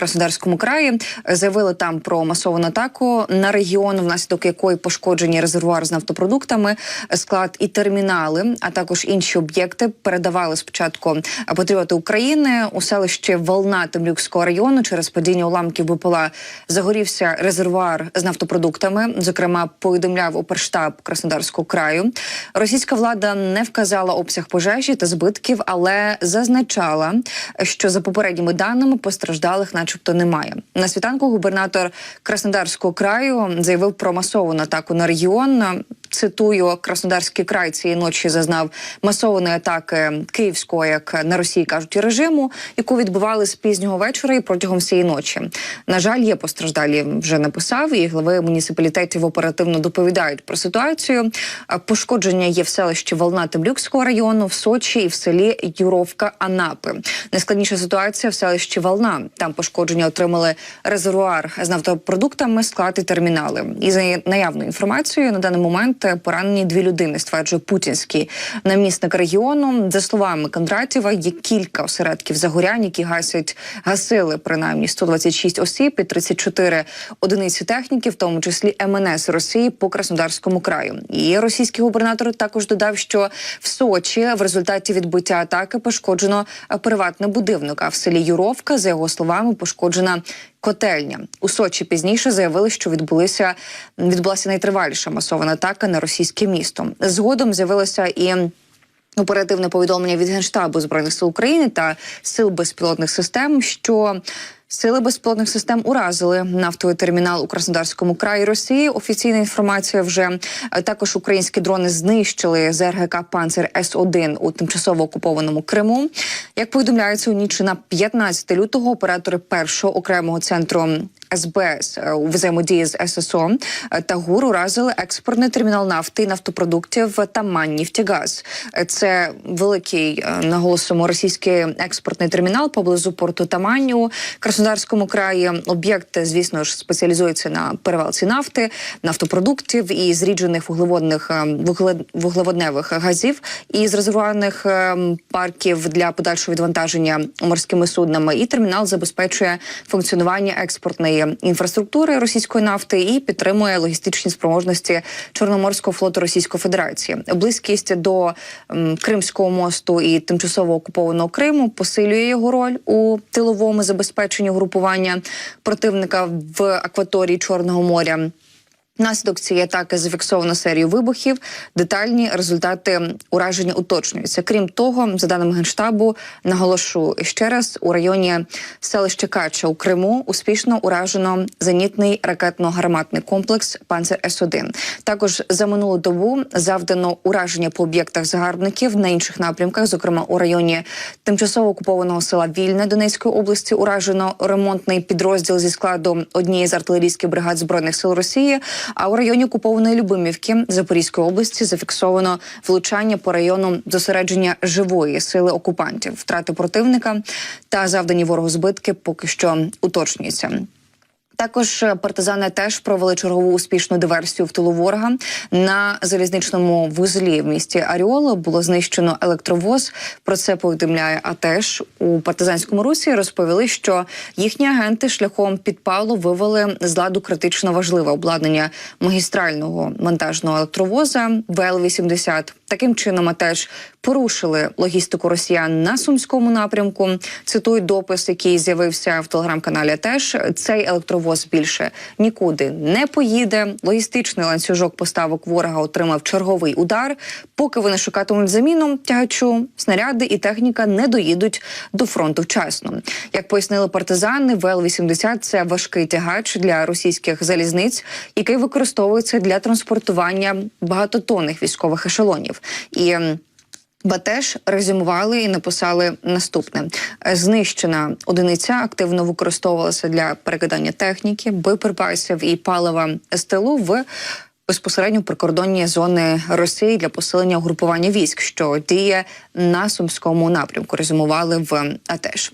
Краснодарському краї. Заявили там про масовану атаку на регіон, внаслідок якої пошкоджені резервуар з нафтопродуктами, склад і термінали, а також інші об'єкти передавали спочатку патріоти України у селищі Волна Темрюкського району. Через падіння уламків БПЛА загорівся резервуар з нафтопродуктами. Зокрема, повідомляв Оперштаб Краснодарського краю. Російська влада не вказала обсяг пожежі та збитків, але зазначала, що за попередніми даними постраждалих, начебто, немає. На світанку губернатор Краснодарського краю заявив про масовану атаку на регіон. Цитую, Краснодарський край цієї ночі зазнав масованої атаки київського, як на Росії кажуть, режиму, яку відбували з пізнього вечора і протягом всієї ночі. На жаль, є постраждалі. Вже написав, і глави муніципалітетів оперативно доповідають про ситуацію. Пошкодження є в селищі Волна Темрюкського району, в Сочі і в селі Юровка Анапи. Найскладніша ситуація в селищі Волна. Там пошкодження отримали резервуар з нафтопродуктами, склад і термінали. І за наявною інформацією на даний момент поранені дві людини, стверджує путінський намісник регіону. За словами Кондратєва, є кілька осередків загорянь, які гасять гасили принаймні 126 осіб і 34 одиниці техніки, в тому числі МНС Росії по Краснодарському краю. І російський губернатор також додав, що в Сочі в результаті відбиття атаки пошкоджено приватний будинок. А в селі Юровка, за його словами, пошкоджена котельня. У Сочі пізніше заявили, що відбулися відбулася найтриваліша масована атака на російське місто. Згодом з'явилося і. Оперативне повідомлення від генштабу збройних сил України та сил безпілотних систем, що Сили безпілотних систем уразили нафтовий термінал у Краснодарському краї Росії. Офіційна інформація вже також українські дрони знищили ЗРГК Панцер С 1 у тимчасово окупованому Криму. Як повідомляється у ніч на 15 лютого, оператори першого окремого центру СБС у взаємодії з ССО та ГУР уразили експортний термінал нафти і нафтопродуктів Тамань Нефтягаз. Це великий наголосимо російський експортний термінал поблизу порту Таманю. Краснодарському краї об'єкт, звісно ж, спеціалізується на перевалці нафти, нафтопродуктів і зріджених вуглеводних вуглеводневих газів і з резервуарних парків для подальшого відвантаження морськими суднами. І термінал забезпечує функціонування експортної інфраструктури російської нафти і підтримує логістичні спроможності Чорноморського флоту Російської Федерації. Близькість до Кримського мосту і тимчасово окупованого Криму посилює його роль у тиловому забезпеченні групування противника в акваторії Чорного моря. Внаслідок цієї атаки зафіксовано серію вибухів. Детальні результати ураження уточнюються. Крім того, за даними генштабу, наголошу ще раз у районі селища Кача у Криму успішно уражено зенітний ракетно-гарматний комплекс Панцер С 1 Також за минулу добу завдано ураження по об'єктах загарбників на інших напрямках, зокрема у районі тимчасово окупованого села Вільне Донецької області. Уражено ремонтний підрозділ зі складу однієї з артилерійських бригад збройних сил Росії. А у районі окупованої Любимівки Запорізької області зафіксовано влучання по району зосередження живої сили окупантів, втрати противника та завдані ворогу збитки поки що уточнюються. Також партизани теж провели чергову успішну диверсію в тилу ворога на залізничному вузлі в місті Аріола. Було знищено електровоз. Про це повідомляє АТЕШ у партизанському русі. Розповіли, що їхні агенти шляхом підпалу вивели з ладу критично важливе обладнання магістрального вантажного електровоза ВЛ-80. Таким чином АТЕШ порушили логістику росіян на сумському напрямку. Цитую допис, який з'явився в телеграм-каналі. АТЕШ цей електровоз воз більше нікуди не поїде. Логістичний ланцюжок поставок ворога отримав черговий удар. Поки вони шукатимуть заміну тягачу, снаряди і техніка не доїдуть до фронту вчасно. Як пояснили партизани, ВЛ-80 – це важкий тягач для російських залізниць, який використовується для транспортування багатотонних військових ешелонів і. Батеж резюмували і написали наступне: знищена одиниця активно використовувалася для перекидання техніки, боєприпасів і палива з тилу в безпосередньо прикордонні зони Росії для посилення угрупування військ, що діє на сумському напрямку. Резюмували в АТЕШ.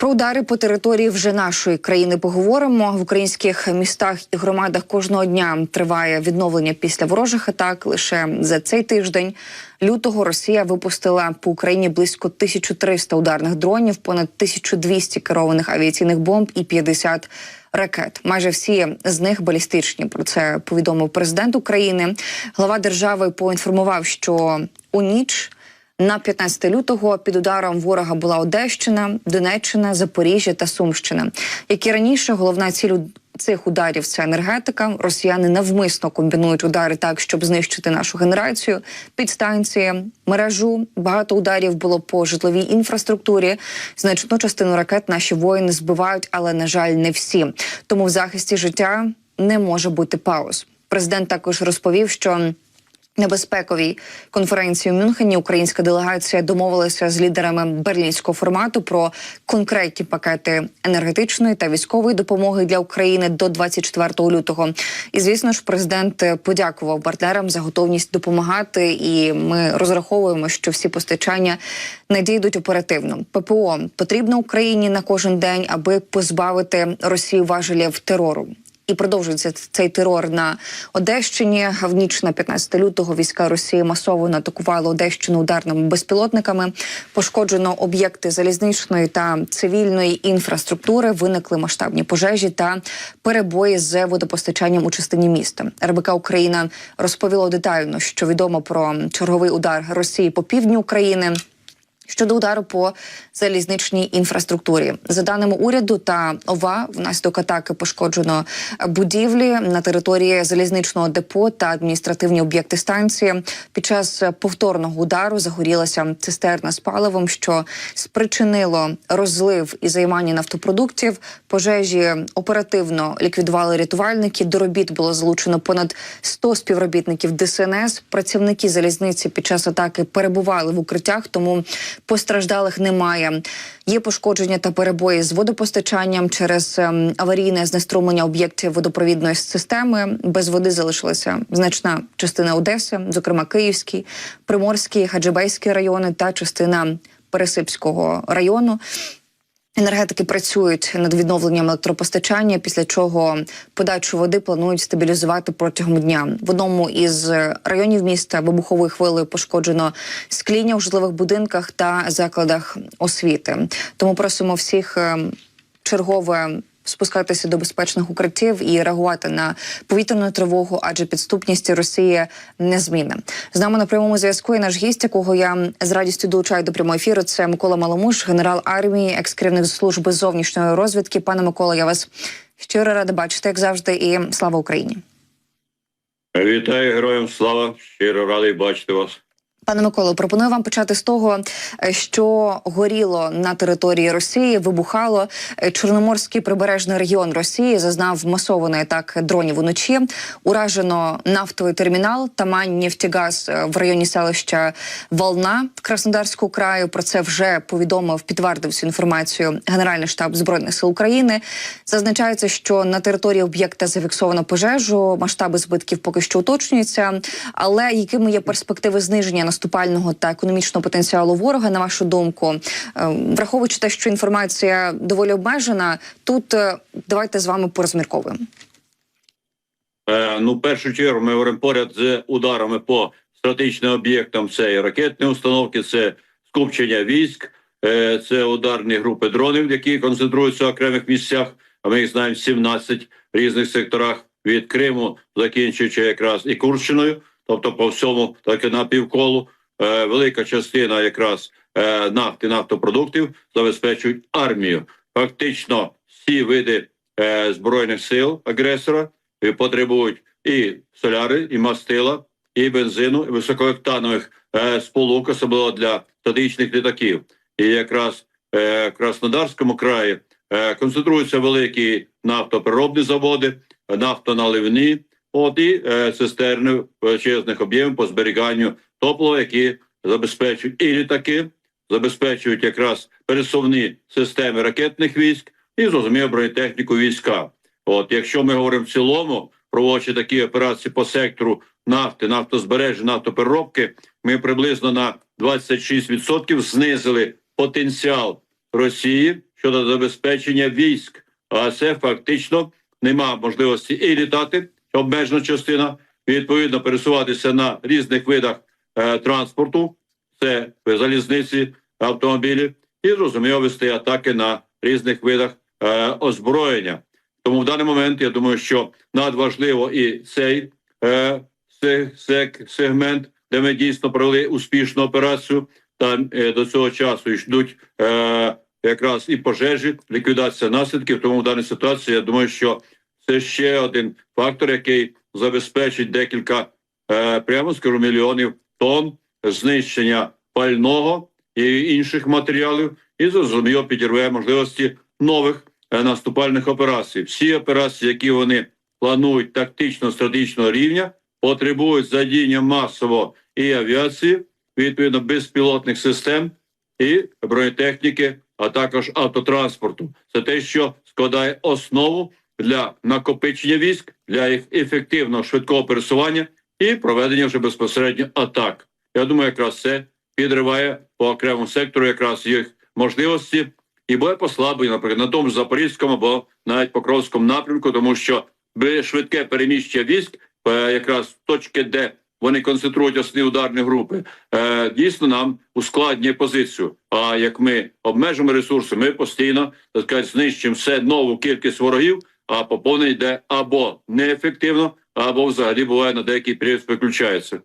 Про удари по території вже нашої країни поговоримо в українських містах і громадах. Кожного дня триває відновлення після ворожих атак. Лише за цей тиждень лютого Росія випустила по Україні близько 1300 ударних дронів, понад 1200 керованих авіаційних бомб і 50 ракет. Майже всі з них балістичні. Про це повідомив президент України. Глава держави поінформував, що у ніч. На 15 лютого під ударом ворога була Одещина, Донеччина, Запоріжжя та Сумщина. Як і раніше, головна ціль цих ударів це енергетика. Росіяни навмисно комбінують удари так, щоб знищити нашу генерацію, підстанції, мережу. Багато ударів було по житловій інфраструктурі. Значну частину ракет наші воїни збивають, але на жаль, не всі. Тому в захисті життя не може бути пауз. Президент також розповів, що небезпековій конференції у Мюнхені українська делегація домовилася з лідерами берлінського формату про конкретні пакети енергетичної та військової допомоги для України до 24 лютого. І звісно ж, президент подякував партнерам за готовність допомагати. І ми розраховуємо, що всі постачання надійдуть оперативно. ППО потрібно Україні на кожен день, аби позбавити Росію важелів терору. І продовжується цей терор на Одещині. В ніч на 15 лютого війська Росії масово атакували Одещину ударними безпілотниками. Пошкоджено об'єкти залізничної та цивільної інфраструктури. Виникли масштабні пожежі та перебої з водопостачанням у частині міста. РБК Україна розповіло детально, що відомо про черговий удар Росії по півдню України. Щодо удару по залізничній інфраструктурі, за даними уряду та ОВА, внаслідок атаки пошкоджено будівлі на території залізничного депо та адміністративні об'єкти станції. Під час повторного удару загорілася цистерна з паливом, що спричинило розлив і займання нафтопродуктів. Пожежі оперативно ліквідували рятувальники. До робіт було залучено понад 100 співробітників ДСНС. Працівники залізниці під час атаки перебували в укриттях, тому постраждалих немає. Є пошкодження та перебої з водопостачанням через ем, аварійне знеструмлення об'єктів водопровідної системи. Без води залишилася значна частина Одеси, зокрема Київський, Приморський, Хаджибейський райони та частина Пересипського району. Енергетики працюють над відновленням електропостачання, після чого подачу води планують стабілізувати протягом дня. В одному із районів міста вибуховою хвилею пошкоджено скління у житлових будинках та закладах освіти. Тому просимо всіх е, чергове. Спускатися до безпечних укриттів і реагувати на повітряну тривогу, адже підступність Росії незмінна. З нами на прямому зв'язку є наш гість, якого я з радістю долучаю до прямого ефіру. Це Микола Маломуш, генерал армії, екс-керівник служби зовнішньої розвідки. Пане Микола, я вас щиро рада бачити, як завжди, і слава Україні. Вітаю героям слава! Щиро радий бачити вас. Пане Миколо, пропоную вам почати з того, е, що горіло на території Росії, вибухало Е, Чорноморський прибережний регіон Росії зазнав масованої атак дронів уночі. Уражено нафтовий термінал Тамань Нефтігаз е, в районі селища Волна Краснодарського краю. Про це вже повідомив, підтвердив цю інформацію Генеральний штаб збройних сил України. Зазначається, що на території об'єкта зафіксовано пожежу. Масштаби збитків поки що уточнюються. Але якими є перспективи зниження наступального та економічного потенціалу ворога, на вашу думку, Е, враховуючи те, що інформація доволі обмежена, тут е, давайте з вами порозмірковуємо. Е, ну, в першу чергу ми говоримо поряд з ударами по стратегічним об'єктам. Це і ракетні установки, це скупчення військ, це ударні групи дронів, які концентруються в окремих місцях. А ми їх знаємо в 17 різних секторах від Криму, закінчуючи якраз і Курщиною, тобто по всьому, так і на півколу. Е, велика частина якраз е, нафти, нафтопродуктів забезпечують армію. Фактично, всі види е, збройних сил агресора і потребують і соляри, і мастила, і бензину, і високооктанових е, сполук, особливо для стратегічних літаків. І якраз е, в Краснодарському краї е, концентруються великі нафтопереробні заводи, нафтоналивні, от і е, цистерни величезних об'ємів по зберіганню топлива, які забезпечують і літаки, забезпечують якраз пересувні системи ракетних військ і зрозуміло бронетехніку війська. От, якщо ми говоримо в цілому, проводячи такі операції по сектору нафти, нафтозбережжя, нафтопереробки, ми приблизно на 26% знизили потенціал Росії щодо забезпечення військ. А це фактично нема можливості і літати, обмежена частина, відповідно пересуватися на різних видах е, транспорту, це залізниці, автомобілі, і зрозуміло вести атаки на різних видах е, озброєння. Тому в даний момент я думаю, що надважливо і цей е, сегмент, де ми дійсно провели успішну операцію. Там е, до цього часу йдуть е, якраз і пожежі, ліквідація наслідків. Тому в даній ситуації я думаю, що це ще один фактор, який забезпечить декілька, е, прямо скажу, мільйонів тонн знищення пального і інших матеріалів, і зрозуміло підірве можливості нових е, наступальних операцій. Всі операції, які вони планують тактично-стратегічного рівня, потребують задіяння масово і авіації, відповідно безпілотних систем і бронетехніки, а також автотранспорту. Це те, що складає основу для накопичення військ, для їх ефективного швидкого пересування і проведення вже безпосередньо атак. Я думаю, якраз це підриває по окремому сектору якраз їх можливості і буде послаблення, наприклад, на тому ж Запорізькому або навіть Покровському напрямку, тому що швидке переміщення військ, е, якраз точки, де вони концентрують основні ударні групи, е, дійсно нам ускладнює позицію. А як ми обмежимо ресурси, ми постійно так сказати, знищимо все нову кількість ворогів, а поповнення йде або неефективно, або взагалі буває на деякий період виключається.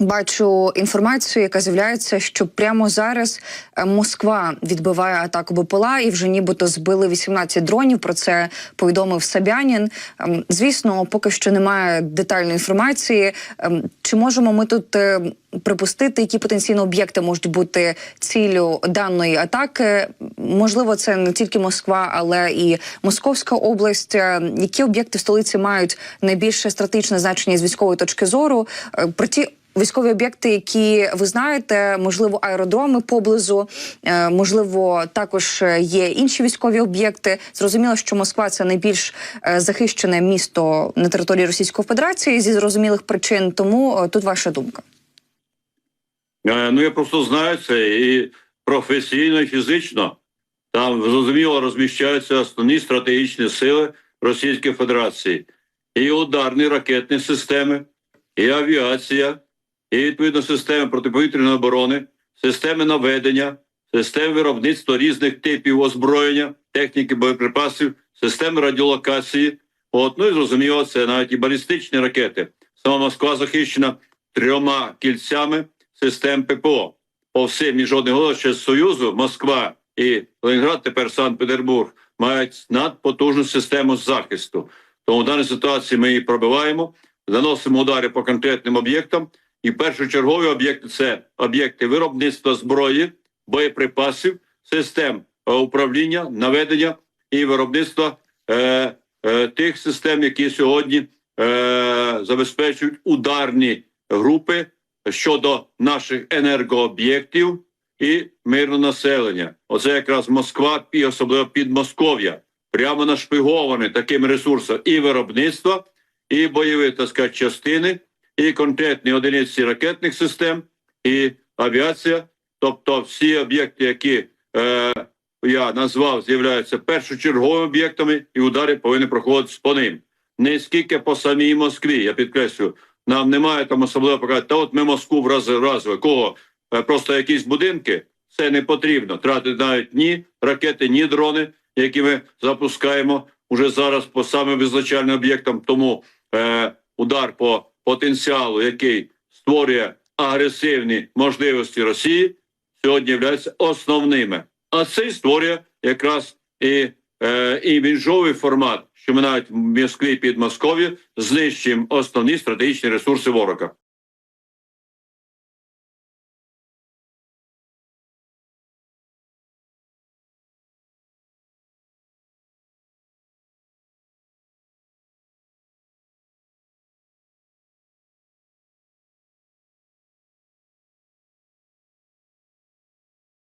Бачу інформацію, яка з'являється, що прямо зараз е, Москва відбиває атаку БПЛА і вже нібито збили 18 дронів. Про це повідомив Сабянін. Ем, Звісно, поки що немає детальної інформації. Ем, Чи можемо ми тут е, припустити, які потенційно об'єкти можуть бути ціллю даної атаки? Можливо, це не тільки Москва, але і Московська область. Е, Які об'єкти в столиці мають найбільше стратегічне значення з військової точки зору? Про ті Військові об'єкти, які ви знаєте, можливо, аеродроми поблизу, е, можливо, також е, є інші військові об'єкти. Зрозуміло, що Москва це найбільш е, захищене місто на території Російської Федерації зі зрозумілих причин. Тому тут ваша думка. Ну я просто знаю це і професійно, і фізично. Там зрозуміло розміщаються основні стратегічні сили Російської Федерації, і ударні ракетні системи, і авіація, і відповідно системи протиповітряної оборони, системи наведення, системи виробництва різних типів озброєння, техніки боєприпасів, системи радіолокації. От, ну і зрозуміло, це навіть і балістичні ракети. Сама Москва захищена трьома кільцями систем ППО. По всім і жодних голос Союзу, Москва і Ленінград, тепер Санкт-Петербург, мають надпотужну систему захисту. Тому в даній ситуації ми її пробиваємо, заносимо удари по конкретним об'єктам. І першочергові об'єкти це об'єкти виробництва зброї, боєприпасів, систем е, управління, наведення і виробництва е, е, тих систем, які сьогодні е, забезпечують ударні групи щодо наших енергооб'єктів і мирного населення. Оце якраз Москва і особливо Підмосков'я, прямо нашпиговане таким ресурсом і виробництва, і бойові так сказати, частини, і конкретні одиниці ракетних систем, і авіація. Тобто всі об'єкти, які е, я назвав, з'являються першочерговими об'єктами, і удари повинні проходити по ним. Не скільки по самій Москві, я підкреслю, нам немає там особливо показати, та от ми Москву вразили. Кого? Е, Просто якісь будинки, це не потрібно. Тратити навіть ні ракети, ні дрони, які ми запускаємо уже зараз по самим визначальним об'єктам. Тому е, удар по потенціалу, який створює агресивні можливості Росії, сьогодні являються основними. А це створює якраз і, е, і вінжовий формат, що ми навіть в Москві і Підмосков'ї знищуємо основні стратегічні ресурси ворога.